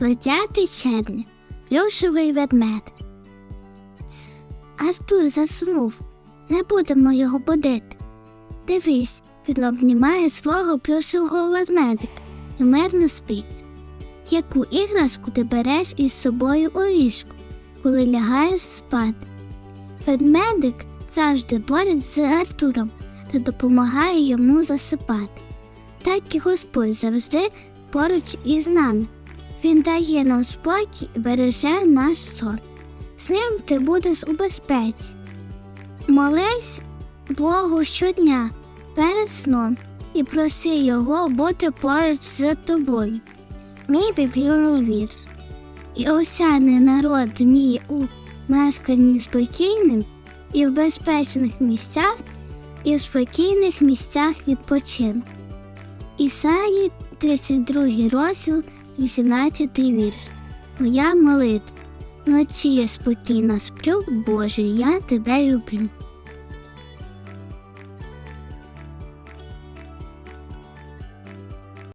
20 червня. Плюшевий ведмед. Ц, Артур заснув. Не будемо його будити. Дивись, він обнімає свого плюшевого ведмедика і мирно спить. Яку іграшку ти береш із собою у ліжку, коли лягаєш спати? Ведмедик завжди поряд з Артуром та допомагає йому засипати. Так і Господь завжди поруч із нами. Він дає нам спокій і береже наш сон. З ним ти будеш у безпеці. Молись Богу щодня перед сном і проси Його бути поруч з тобою. Мій біблійний вірш. І осяне народ мій у мешканні спокійним і в безпечних місцях, і в спокійних місцях відпочинку. Ісаї 32 розділ, 18 вірш. Моя молитва. Вночі я спокійно сплю, Боже, я тебе люблю.